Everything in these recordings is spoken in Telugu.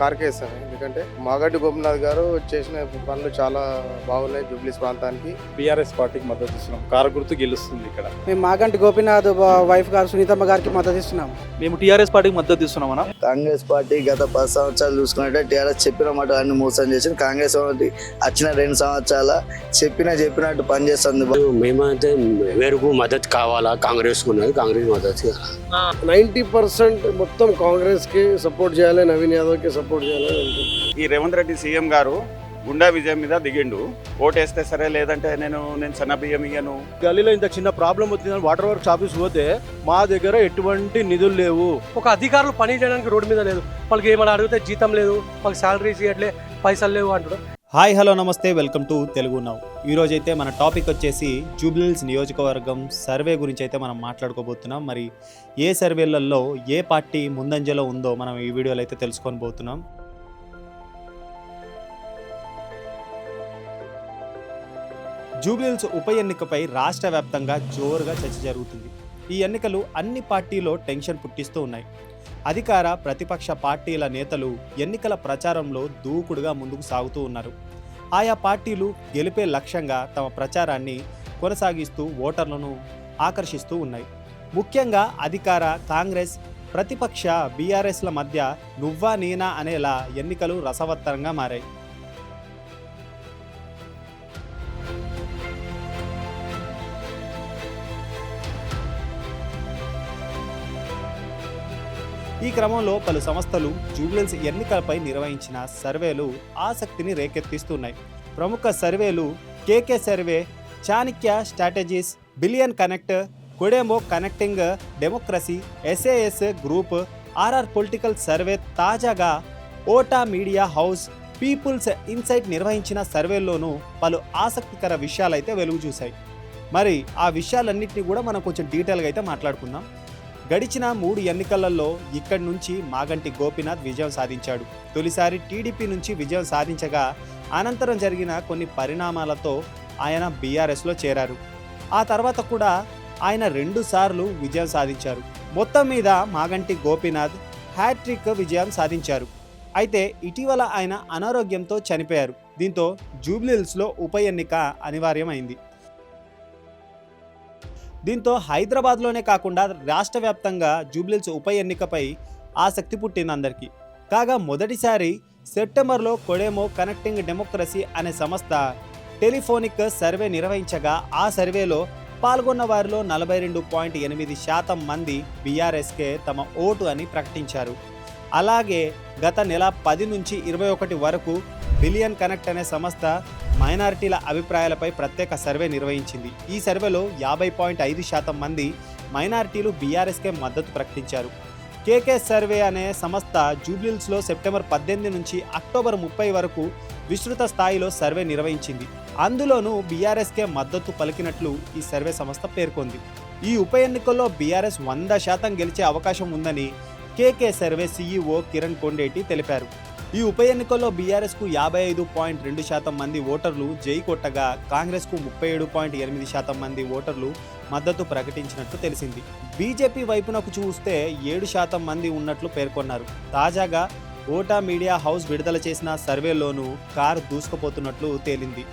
కార్కే ఇస్తాను ఎందుకంటే మాగడ్డి గోపినాథ్ గారు చేసిన పనులు చాలా బాగున్నాయి జూబ్లీస్ ప్రాంతానికి. బీఆర్ఎస్ పార్టీకి మద్దతు ఇస్తున్నాం. కారు గుర్తు గెలుస్తుంది ఇక్కడ. మేము మాగంటి గోపీనాథ్ వైఫ్ గారు సునీతమ్మ గారికి మద్దతు ఇస్తున్నాము మేము టీఆర్ఎస్ పార్టీకి మద్దతు ఇస్తున్నామన్నా కాంగ్రెస్ పార్టీ గత పది సంవత్సరాలు చూసుకున్నట్టే టీఆర్ఎస్ చెప్పిన మాట అన్ని మోసం చేసింది. కాంగ్రెస్ పార్టీ వచ్చిన రెండు సంవత్సరాల చెప్పిన చెప్పినట్టు పనిచేస్తుంది మేమైతే మేరకు మద్దతు కావాలా? కాంగ్రెస్ ఉన్నది కాంగ్రెస్ మద్దతు నైంటీ పర్సెంట్ మొత్తం కాంగ్రెస్కి సపోర్ట్ చేయాలి. నవీన్ యాదవ్కి సపోర్ట్ చేయాలి. ఈ రేవంత్ రెడ్డి సీఎం గారు గుండా విజయం మీద దిగిండు. ఓటేస్తే సరే లేదంటే నేను నేను సన్న బియ్యం ఇయ్యను. గల్లీలో ఇంత చిన్న ప్రాబ్లం వచ్చిందని వాటర్ వర్క్స్ ఆఫీస్ పోతే మా దగ్గర ఎటువంటి నిధులు లేవు. ఒక అధికారులు పని చేయడానికి రోడ్డు మీద లేదు. వాళ్ళకి ఏమైనా అడిగితే జీతం లేదు వాళ్ళకి శాలరీస్ ఇవ్వట్లే పైసలు లేవు అంటారు hi hello namaste welcome to Telugu now ఈరోజు అయితే మన టాపిక్ వచ్చేసి జూబ్లీహిల్స్ నియోజకవర్గం సర్వే గురించి అయితే మనం మాట్లాడుకోబోతున్నాం. మరి ఏ సర్వేలలో ఏ పార్టీ ముందంజలో ఉందో మనం ఈ వీడియోలో అయితే తెలుసుకొని పోతున్నాం. జూబ్లీహిల్స్ ఉప ఎన్నికపై రాష్ట్ర వ్యాప్తంగా జోరుగా చర్చ జరుగుతుంది. ఈ ఎన్నికలు అన్ని పార్టీలో టెన్షన్ పుట్టిస్తూ ఉన్నాయి. అధికార ప్రతిపక్ష పార్టీల నేతలు ఎన్నికల ప్రచారంలో దూకుడుగా ముందుకు సాగుతూ ఉన్నారు. ఆయా పార్టీలు గెలిపే లక్ష్యంగా తమ ప్రచారాన్ని కొనసాగిస్తూ ఓటర్లను ఆకర్షిస్తూ ఉన్నాయి. ముఖ్యంగా అధికార కాంగ్రెస్ ప్రతిపక్ష బీఆర్ఎస్ల మధ్య నువ్వా నేనా అనేలా ఎన్నికలు రసవత్తరంగా మారాయి. ఈ క్రమంలో పలు సంస్థలు జూబ్లెన్స్ ఎన్నికలపై నిర్వహించిన సర్వేలు ఆసక్తిని రేకెత్తిస్తున్నాయి. ప్రముఖ సర్వేలు KK survey Chanakya strategies billion connect కొడేమో connecting democracy SAS group RR political survey తాజాగా ఓటా మీడియా హౌస్ పీపుల్స్ ఇన్సైట్ నిర్వహించిన సర్వేల్లోనూ పలు ఆసక్తికర విషయాలైతే వెలుగు చూశాయి మరి ఆ విషయాలన్నింటినీ కూడా మనం కొంచెం డీటెయిల్గా అయితే మాట్లాడుకుందాం. గడిచిన మూడు ఎన్నికలలో ఇక్కడి నుంచి మాగంటి గోపీనాథ్ విజయం సాధించాడు. తొలిసారి టీడీపీ నుంచి విజయం సాధించగా అనంతరం జరిగిన కొన్ని పరిణామాలతో ఆయన బీఆర్ఎస్లో చేరారు. ఆ తర్వాత కూడా ఆయన రెండు సార్లు విజయం సాధించారు. మొత్తం మీద మాగంటి గోపీనాథ్ హ్యాట్రిక్ విజయం సాధించారు. అయితే ఇటీవల ఆయన అనారోగ్యంతో చనిపోయారు. దీంతో జూబ్లీహిల్స్లో ఉప ఎన్నిక అనివార్యమైంది. దీంతో హైదరాబాద్లోనే కాకుండా రాష్ట్ర వ్యాప్తంగా జూబ్లీహిల్స్ ఉప ఎన్నికపై ఆసక్తి పుట్టింది అందరికీ. కాగా మొదటిసారి సెప్టెంబర్లో కొడేమో కనెక్టింగ్ డెమోక్రసీ అనే సంస్థ టెలిఫోనిక్ సర్వే నిర్వహించగా ఆ సర్వేలో పాల్గొన్న వారిలో నలభై రెండు పాయింట్ ఎనిమిది శాతం మంది బీఆర్ఎస్కే తమ ఓటు అని ప్రకటించారు. అలాగే గత నెల పది నుంచి ఇరవై ఒకటి వరకు బిలియన్ కనెక్ట్ అనే సంస్థ మైనారిటీల అభిప్రాయాలపై ప్రత్యేక సర్వే నిర్వహించింది. ఈ సర్వేలో యాభై పాయింట్ ఐదు శాతం మంది మైనారిటీలు బీఆర్ఎస్కే మద్దతు ప్రకటించారు. కేకే సర్వే అనే సంస్థ జూబ్లిల్స్లో సెప్టెంబర్ పద్దెనిమిది నుంచి అక్టోబర్ ముప్పై వరకు విస్తృత స్థాయిలో సర్వే నిర్వహించింది. అందులోనూ బీఆర్ఎస్కే మద్దతు పలికినట్లు ఈ సర్వే సంస్థ పేర్కొంది. ఈ ఉప ఎన్నికల్లో బీఆర్ఎస్ వంద శాతం గెలిచే అవకాశం ఉందని KK survey CEO Kiran Kondeti తెలిపారు. ఈ ఉప ఎన్నికల్లో బీఆర్ఎస్కు యాభై ఐదు పాయింట్ రెండు శాతం మంది ఓటర్లు జై కొట్టగా కాంగ్రెస్కు ముప్పై ఏడు పాయింట్ ఎనిమిది శాతం మంది ఓటర్లు మద్దతు ప్రకటించినట్లు తెలిసింది. బీజేపీ వైపునకు చూస్తే ఏడు శాతం మంది ఉన్నట్లు పేర్కొన్నారు. తాజాగా ఓటా మీడియా హౌస్ విడుదల చేసిన సర్వేలోనూ కారు దూసుకుపోతున్నట్లు తేలింది.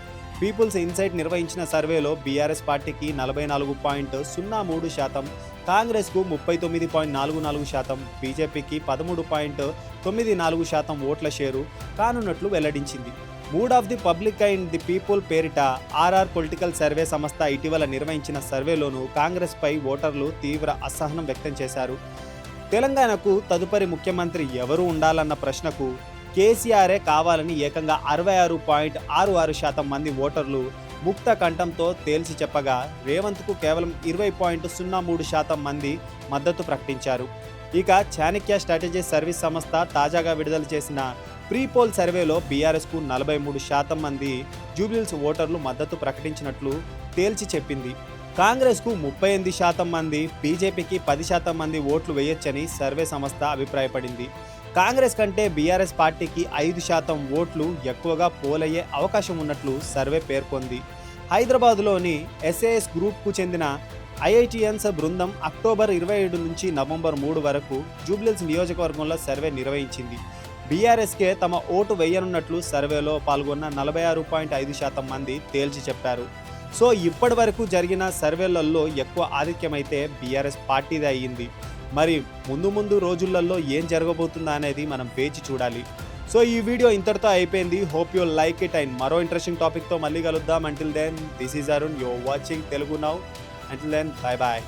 పీపుల్స్ ఇన్సైట్ నిర్వహించిన సర్వేలో బీఆర్ఎస్ పార్టీకి నలభై నాలుగు పాయింట్ సున్నా మూడు శాతం కాంగ్రెస్కు ముప్పై తొమ్మిది పాయింట్ నాలుగు నాలుగు శాతం బీజేపీకి పదమూడు పాయింట్ తొమ్మిది నాలుగు శాతం ఓట్ల షేరు కానున్నట్లు వెల్లడించింది. Mood of the public and the people పేరిట ఆర్ఆర్ పొలిటికల్ సర్వే సంస్థ ఇటీవల నిర్వహించిన సర్వేలోనూ కాంగ్రెస్పై ఓటర్లు తీవ్ర అసహనం వ్యక్తం చేశారు. తెలంగాణకు తదుపరి ముఖ్యమంత్రి ఎవరు ఉండాలన్న ప్రశ్నకు కేసీఆరే కావాలని ఏకంగా అరవై ఆరు పాయింట్ ఆరు ఆరు శాతం మంది ఓటర్లు ముక్త కంఠంతో తేల్చి చెప్పగా రేవంత్కు కేవలం ఇరవై పాయింట్ సున్నా మూడు శాతం మంది మద్దతు ప్రకటించారు. ఇక చాణక్య స్ట్రాటజీ సర్వీస్ సంస్థ తాజాగా విడుదల చేసిన ప్రీపోల్ సర్వేలో బీఆర్ఎస్కు నలభై మూడు శాతం మంది జూబ్లీల్స్ ఓటర్లు మద్దతు ప్రకటించినట్లు తేల్చి చెప్పింది. కాంగ్రెస్కు ముప్పై ఎనిమిది శాతం మంది బీజేపీకి పది శాతం మంది ఓట్లు వేయొచ్చని సర్వే సంస్థ అభిప్రాయపడింది. కాంగ్రెస్ కంటే బీఆర్ఎస్ పార్టీకి ఐదు శాతం ఓట్లు ఎక్కువగా పోలయ్యే అవకాశం ఉన్నట్లు సర్వే పేర్కొంది. హైదరాబాద్లోని ఎస్ఏఎస్ గ్రూప్కు చెందిన ఐఐటిఎన్స్ బృందం అక్టోబర్ ఇరవై ఏడు నుంచి నవంబర్ మూడు వరకు జూబ్లిల్స్ నియోజకవర్గంలో సర్వే నిర్వహించింది. బీఆర్ఎస్కే తమ ఓటు వేయనున్నట్లు సర్వేలో పాల్గొన్న నలభై ఆరు పాయింట్ ఐదు శాతం మంది తేల్చి చెప్పారు. సో ఇప్పటి వరకు జరిగిన సర్వేలలో ఎక్కువ ఆధిక్యమైతే బీఆర్ఎస్ పార్టీదే అయ్యింది. మరి ముందు ముందు రోజులలో ఏం జరగబోతుందా అనేది మనం వేచి చూడాలి. సో ఈ వీడియో ఇంతటితో అయిపోయింది. Hope you like it and మరో ఇంట్రెస్టింగ్ టాపిక్తో మళ్ళీ కలుద్దాం. Until then this is Arun you're watching Telugu now until then bye bye